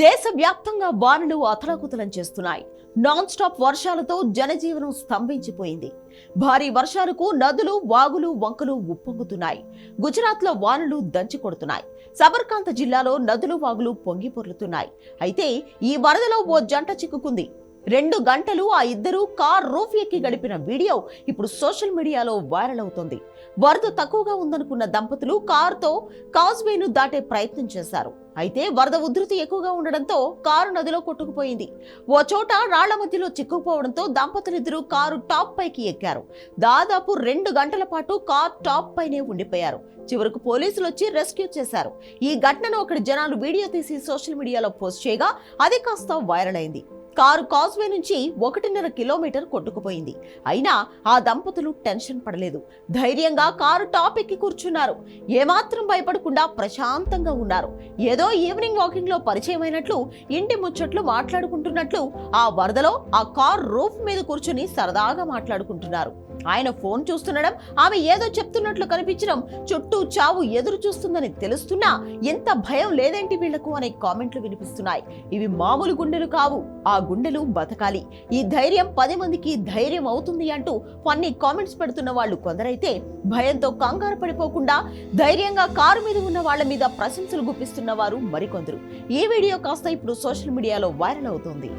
దేశవ్యాప్తంగా వానలు అతలాకుతలం చేస్తున్నాయి. నాన్ స్టాప్ వర్షాలతో జనజీవనం స్తంభించిపోయింది. భారీ వర్షాలకు నదులు వాగులు వంకలు ఉప్పొంగుతున్నాయి. గుజరాత్లో వానలు దంచి కొడుతున్నాయి సబర్కాంత జిల్లాలో నదులు వాగులు పొంగి పొర్లుతున్నాయి అయితే ఈ వరదలో ఓ జంట చిక్కుకుంది. రెండు గంటలు ఆ ఇద్దరు కార్ రూఫ్ ఎక్కి గడిపిన వీడియో ఇప్పుడు సోషల్ మీడియాలో వైరల్ అవుతోంది. వరద తక్కువగా ఉందనుకున్న దంపతులు కారుతో కాజ్వేను దాటే ప్రయత్నం చేశారు. అయితే వరద ఉధృతి ఎక్కువగా ఉండడంతో కారు నదిలో కొట్టుకుపోయింది. ఓ చోట రాళ్ళ మధ్యలో చిక్కుకుపోవడంతో దంపతులిద్దరూ కారు టాప్ పైకి ఎక్కారు. దాదాపు రెండు గంటల పాటు కార్ టాప్ పైనే ఉండిపోయారు. చివరకు పోలీసులు వచ్చి రెస్క్యూ చేశారు. ఈ ఘటనను అక్కడి జనాలు వీడియో తీసి సోషల్ మీడియాలో పోస్ట్ చేయగా అది కాస్త వైరల్ అయింది. కారు కాజ్వే నుంచి ఒకటిన్నర కిలోమీటర్ కొట్టుకుపోయింది. అయినా ఆ దంపతులు టెన్షన్ పడలేదు. ధైర్యంగా కారు టాప్ ఎక్కి కూర్చున్నారు. ఏమాత్రం భయపడకుండా ప్రశాంతంగా ఉన్నారు. ఏదో ఈవినింగ్ వాకింగ్లో పరిచయం అయినట్లు ఇంటి ముచ్చట్లు మాట్లాడుకుంటున్నట్లు ఆ వరదలో ఆ కార్ రూఫ్ మీద కూర్చుని సరదాగా మాట్లాడుకుంటున్నారు. ఆయన ఫోన్ చూస్తుండడం ఆమె ఏదో చెప్తున్నట్లు కనిపించడం చుట్టూ చావు ఎదురు చూస్తుందని తెలుస్తున్నా ఎంత భయం లేదేంటి వీళ్ళకు అనే కామెంట్లు వినిపిస్తున్నాయి. ఇవి మామూలు గుండెలు కావు ఆ గుండెలు బతకాలి. ఈ ధైర్యం పది మందికి ధైర్యం అవుతుంది అంటూ ఫన్నీ కామెంట్స్ పెడుతున్న వాళ్ళు కొందరైతే భయంతో కంగారు పడిపోకుండా ధైర్యంగా కారు మీద ఉన్న వాళ్ళ మీద ప్రశంసలు గుప్పిస్తున్న వారు మరికొందరు. ఈ వీడియో కాస్త ఇప్పుడు సోషల్ మీడియాలో వైరల్ అవుతోంది.